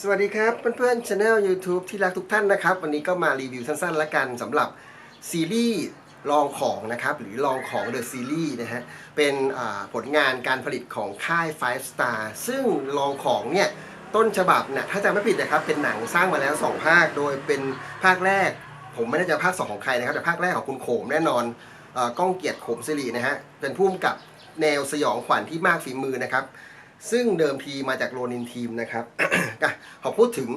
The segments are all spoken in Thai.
สวัสดีครับ เพื่อนๆช anel YouTube ที่รักทุกท่านนะครับ วันนี้ก็มารีวิวสั้นๆละกันสำหรับซีรีส์ลองของนะครับ หรือลองของ The Series นะฮะ เป็นผลงานการผลิตของค่าย Five Star ซึ่งลองของเนี่ย ต้นฉบับเนี่ยถ้าจำไม่ผิดนะครับ เป็นหนังสร้างมาแล้ว 2 ภาค โดยเป็นภาคแรก ผมไม่แน่ใจภาค 2 ของใครนะครับ แต่ภาคแรกของคุณโขมแน่นอนอก้องเกียรติโขมสิรินะฮะเป็นผู้กำกับแนวสยองขวัญที่มากฝีมือนะครับ ซึ่งเดิมทีมาจากโรนินทีมนะครับขอพูดถึง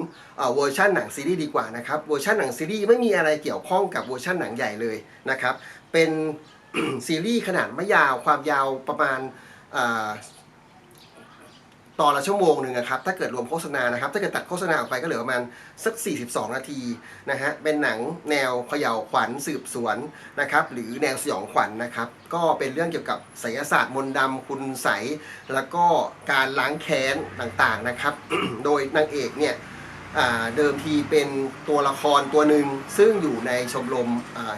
เวอร์ชันหนังซีรีส์ดีกว่านะครับเวอร์ชันหนังซีรีส์ไม่มีอะไรเกี่ยวข้องกับเวอร์ชันหนังใหญ่เลยนะครับเป็นซีรีส์ขนาดไม่ยาวความยาวประมาณ ตอนละชั่วโมงหนึ่งนะครับ ถ้าเกิดรวมโฆษณานะครับ ถ้าเกิดตัดโฆษณาออกไปก็เหลือประมาณสัก 42 นาทีนะฮะ เป็นหนังแนวเขย่าวขวัญสืบสวนนะครับ หรือแนวสยองขวัญนะครับ ก็เป็นเรื่องเกี่ยวกับไสยศาสตร์มนต์ดำคุณใสยแล้วก็การล้างแค้นต่างๆนะครับ โดยนางเอกเนี่ยเดิมทีเป็นตัวละครตัวหนึ่งซึ่งอยู่ในชมรม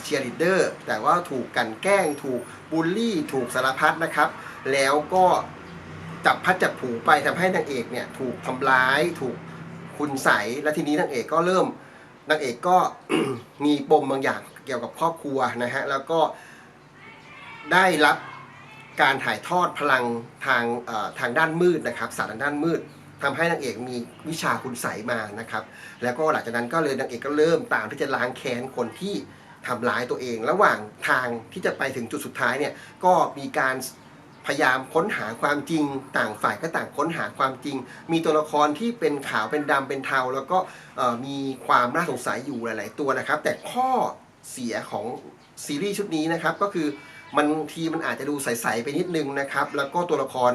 เชียร์ลีดเดอร์แต่ว่าถูกกันแกล้งถูกบูลลี่ ถูกสารพัดนะครับ แล้วก็ จับพัดจับผูไปทำให้นางเอกเนี่ยถูกทำร้ายถูกคุณใสและทีนี้นางเอกก็เริ่มนางเอกก็มีปมบางอย่างเกี่ยวกับครอบครัวนะฮะแล้วก็ได้รับการถ่ายทอดพลังทางทางด้านมืดนะครับศาสตร์ทางด้านมืดทำให้นางเอกมีวิชาคุณใสมานะครับ แล้วก็หลังจากนั้นก็เลยนางเอกก็เริ่มตามที่จะล้างแค้นคนที่ทำร้ายตัวเอง ระหว่างทางที่จะไปถึงจุดสุดท้ายเนี่ยก็มีการ พยายามค้นหาความจริง ต่างฝ่ายก็ต่างค้นหาความจริง มีตัวละครที่เป็นขาวเป็นดำเป็นเทา แล้วก็มีความน่าสงสัยอยู่หลาย ๆ ตัวนะครับ แต่ข้อเสียของซีรีส์ชุดนี้นะครับก็คือมันทีมันอาจจะดูใส ๆ ไปนิดนึงนะครับ แล้วก็ตัวละคร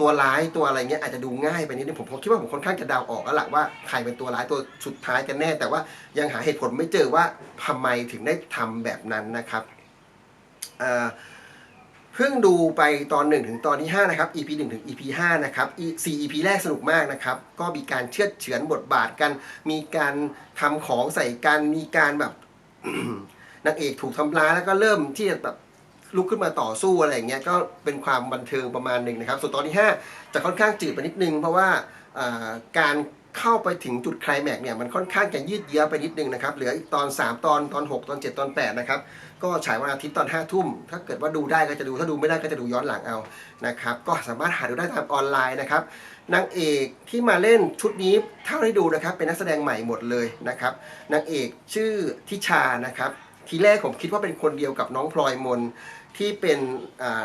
ตัวร้ายตัวอะไรเงี้ยอาจจะดูง่ายไปนิดนึงผมผมคิดว่าผมค่อนข้างจะเดาออกแล้วล่ะว่าใครเป็นตัวร้ายตัวสุดท้ายกันแน่ แต่ว่ายังหาเหตุผลไม่เจอว่าทำไมถึงได้ทำแบบนั้นนะครับอ่อเพิ่งดูไปตอน 1 ถึงตอนที่ 5 นะครับ EP 1 ถึง EP 5 นะครับ E- 4 EP แรกสนุกมากนะครับ ก็มีการเชื่อดเฉือนบทบาทกัน มีการทำของใส่กัน มีการแบบนางเอกถูกทำร้ายแล้วก็เริ่มที่จะแบบลุกขึ้นมาต่อสู้อะไรอย่างเงี้ยก็เป็นความบันเทิงประมาณหนึ่งนะครับ ส่วนตอนที่ 5 จะค่อนข้างจืดไปนิดนึง เพราะว่าการเข้าไปถึงจุดไคลแม็กเนี่ยมันค่อนข้างจะยืดเยื้อไปนิดนึงนะครับเหลืออีกตอน 3 ตอนตอน 6 ตอน 7 ตอน 8 นะครับ ก็ฉายวันอาทิตย์ตอน5ทุ่ม ถ้าเกิดว่าดูได้ก็จะดู ถ้าดูไม่ได้ก็จะดูย้อนหลังเอา นะครับ ก็สามารถหาดูได้ตามออนไลน์นะครับ นางเอกที่มาเล่นชุดนี้เท่าที่ดูนะครับ เป็นนักแสดงใหม่หมดเลยนะครับ นางเอกชื่อทิชานะครับ ทีแรกผมคิดว่าเป็นคนเดียวกับน้องพลอยมนที่เป็น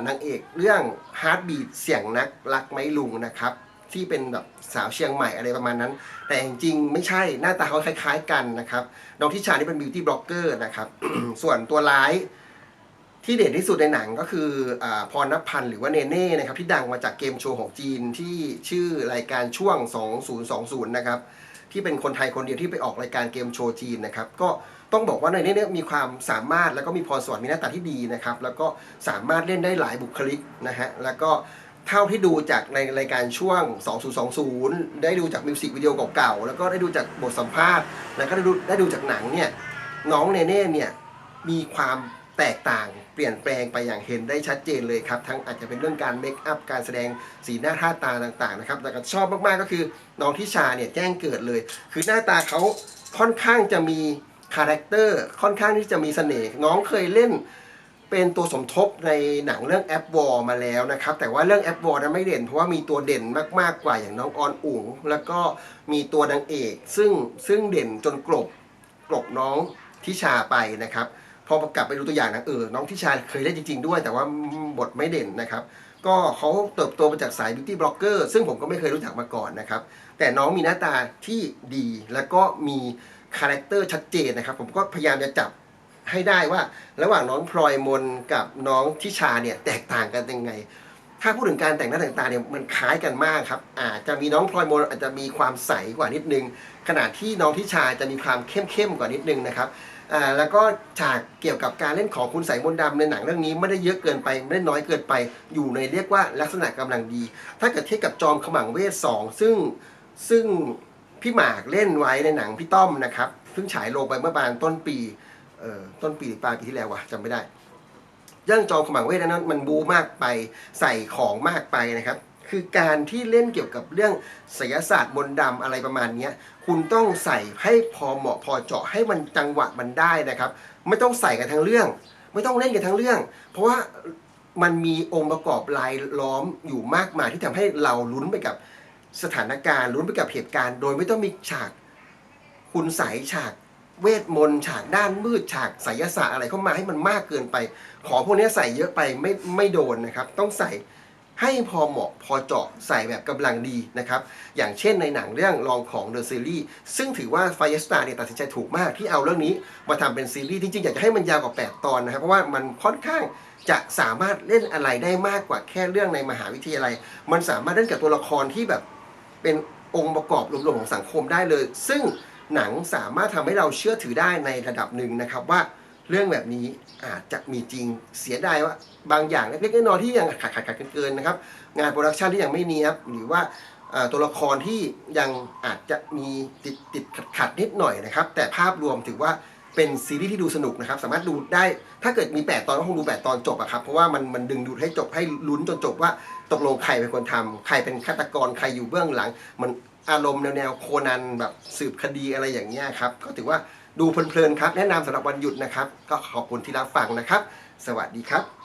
นางเอกเรื่อง Heartbeat เสียงนักรักไม้ลุงนะครับ ที่เป็นแบบสาวเชียงใหม่อะไรประมาณนั้น แต่จริงๆไม่ใช่หน้าตาเขาคล้าย ๆ กันนะครับน้องทิชานี่เป็นบิวตี้บล็อกเกอร์นะครับ ส่วนตัวร้ายที่เด่นที่สุดในหนังก็คืออพรณพันธ์หรือว่าเนเน่นะครับที่ดังมาจากเกมโชว์ของจีนที่ชื่อรายการช่วง 2020 นะครับที่เป็นคนไทยคนเดียวที่ไปออกรายการเกมโชว์จีนนะครับก็ต้องบอกว่าในนี้เนี่ยมีความสามารถแล้วก็มีพรสวรรค์มีหน้าตาที่ดีนะครับแล้วก็สามารถเล่นได้หลายบุคลิกนะฮะแล้วก็ เท่าที่ดูจากในรายการช่วง 2020 ได้ดูจากมิวสิกวิดีโอเก่าๆ แล้วก็ได้ดูจากบทสัมภาษณ์ แล้วก็ได้ดูได้ดูจากหนังเนี่ย น้องเนเน่เนี่ย มีความแตกต่างเปลี่ยนแปลงไปอย่างเห็นได้ชัดเจนเลยครับ ทั้งอาจจะเป็นเรื่องการเมคอัพการแสดงสีหน้าท่าตาต่างๆนะครับ แต่ก็ชอบมากๆก็คือน้องทิชาเนี่ยแจ้งเกิดเลย คือหน้าตาเขาค่อนข้างจะมีคาแรคเตอร์ค่อนข้างที่จะมีเสน่ห์น้องเคยเล่น เป็นตัวสมทบในหนังเรื่องแอปวอลมาแล้วนะครับ แต่ว่าเรื่องแอปวอลนั้นไม่เด่น เพราะว่ามีตัวเด่นมากๆกว่าอย่างน้องออนอุ๋งแล้วก็มีตัวนางเอก ซึ่งซึ่งเด่นจนกลบกลบน้องทิชาไปนะครับพอกลับไปดูตัวอย่างนะเออน้องทิชาเคยเล่นจริง ๆ ด้วย แต่ว่าบทไม่เด่นนะครับ ก็เขาเติบโตมาจากสายบิวตี้บล็อกเกอร์ซึ่งผมก็ไม่เคยรู้จักมาก่อนนะครับ แต่น้องมีหน้าตาที่ดีแล้วก็มีคาแรคเตอร์ชัดเจนนะครับ ผมก็พยายามจะจับ ให้ได้ว่า ระหว่างน้องพลอยมนกับน้องทิชาเนี่ยแตกต่างกันยังไง ถ้าพูดถึงการแต่งหน้าแต่งตาเนี่ยมันคล้ายกันมากครับอาจจะมีน้องพลอยมนอาจจะมีความใสกว่านิดนึง ขณะที่น้องทิชาจะมีความเข้มเข้มๆกว่านิดนึงนะครับอ่าแล้วก็ฉากเกี่ยวกับการเล่นของคุณใสมนต์ดำในหนังเรื่องนี้ไม่ได้เยอะเกินไปไม่ได้น้อยเกินไป อยู่ในเรียกว่าลักษณะกำลังดี ถ้าเกิดเทียบกับจอมขมังเวทสองซึ่งซึ่งพี่หมากเล่นไว้ในหนังพี่ต้อมนะครับเพิ่งฉายลงไปเมื่อประมาณต้นปี เออต้นปีหรือปลายปีที่แล้ววะจำไม่ได้เรื่องจอมขมังเวทนั้นมันบูมากไปใส่ของมากไปนะครับ คือการที่เล่นเกี่ยวกับเรื่องไสยศาสตร์มนต์ดำอะไรประมาณนี้คุณต้องใส่ให้พอเหมาะพอเจาะให้มันจังหวะมันได้นะครับ ไม่ต้องใส่กันทั้งเรื่อง ไม่ต้องเล่นกันทั้งเรื่อง เพราะว่ามันมีองค์ประกอบรายล้อมอยู่มากมายที่ทำให้เราลุ้นไปกับสถานการณ์ลุ้นไปกับเหตุการณ์ โดยไม่ต้องมีฉากคุณใสยฉาก เวทมนต์ฉากด้านมืดฉากไสยศาสตร์อะไรเข้ามาให้มันมากเกินไป ของพวกนี้ใส่เยอะไปไม่ไม่โดนนะครับ ต้องใส่ให้พอเหมาะพอเจาะใส่แบบกำลังดีนะครับ อย่างเช่นในหนังเรื่องลองของ The Series ซึ่งถือว่า Firestar เนี่ยตัดสินใจถูกมากที่เอาเรื่องนี้มาทำเป็นซีรีส์จริงๆ อยากจะให้มันยาวกว่า 8 ตอนนะครับ เพราะว่ามันค่อนข้างจะสามารถเล่นอะไรได้มากกว่าแค่เรื่องในมหาวิทยาลัย มันสามารถเล่นกับตัวละครที่แบบเป็นองค์ประกอบรวมๆของสังคมได้เลย ซึ่ง หนังสามารถทำให้เราเชื่อถือได้ในระดับหนึ่งนะครับว่าเรื่องแบบนี้อาจจะมีจริงเสียดายว่าบางอย่างเล็กๆน้อยๆที่ยังขาดขาดๆเกินๆนะครับ งานโปรดักชันที่ยังไม่เนียบหรือว่าตัวละครที่ยังอาจจะมีติดติดขัดขัดนิดหน่อยนะครับ แต่ภาพรวมถือว่า เป็นซีรีส์ที่ดูสนุกนะครับ สามารถดูได้ถ้าเกิดมี 8 ตอนก็คงดู 8 ตอนจบอะครับ เพราะว่ามันมันดึงดูดให้จบให้ลุ้นจนจบว่าตกลงใครเป็นคนทำใครเป็นฆาตกรใครอยู่เบื้องหลัง มันอารมณ์แนวแนวโคนันแบบสืบคดีอะไรอย่างเงี้ยครับ ก็ถือว่าดูเพลินๆครับ แนะนำสำหรับวันหยุดนะครับ ก็ขอบคุณที่รับฟังนะครับ สวัสดีครับ